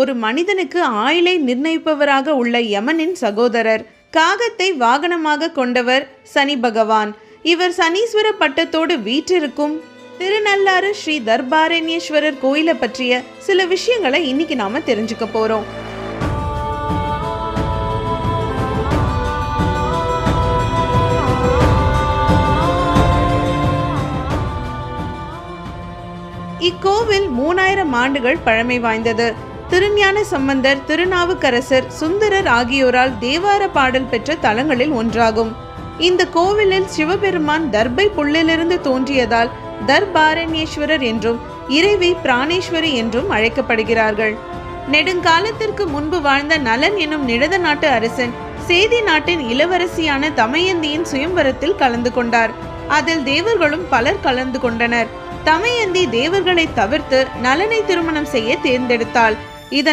ஒரு மனிதனுக்கு ஆயுளை நிர்ணயிப்பவராக உள்ள யமனின் சகோதரர் காகத்தை வாகனமாக கொண்டவர் சனி பகவான். இவர் சனீஸ்வர பட்டத்தோடு வீற்றிருக்கும். திருநள்ளாறு ஸ்ரீ தர்பாரண்யேஸ்வரர் கோயிலை பற்றிய சில விஷயங்களை இன்னைக்கு நாம தெரிஞ்சுக்க போறோம். இக்கோவில் மூணாயிரம் ஆண்டுகள் பழமை வாய்ந்தது. திருஞான சம்பந்தர் திருநாவுக்கரசர் சுந்தரர் ஆகியோரால் தேவார பாடல் பெற்ற தலங்களில் ஒன்றாகும். இந்த கோவிலில் சிவபெருமான் தர்பை புல்லிலிருந்து தோன்றியதால் தர்பாரண்யேஸ்வரர் என்றும் இறைவி பிராணேஸ்வரி என்றும் அழைக்கப்படுகிறார்கள். நெடுங்காலத்திற்கு முன்பு வாழ்ந்த நலன் எனும் நிழத நாட்டு அரசன் சேதி நாட்டின் இளவரசியான தமயந்தியின் சுயம்பரத்தில் கலந்து கொண்டார். அதில் தேவர்களும் பலர் கலந்து கொண்டனர். தமயந்தி தேவர்களை தவிர்த்து நலனை திருமணம் செய்ய தேர்ந்தெடுத்தாள். இதன்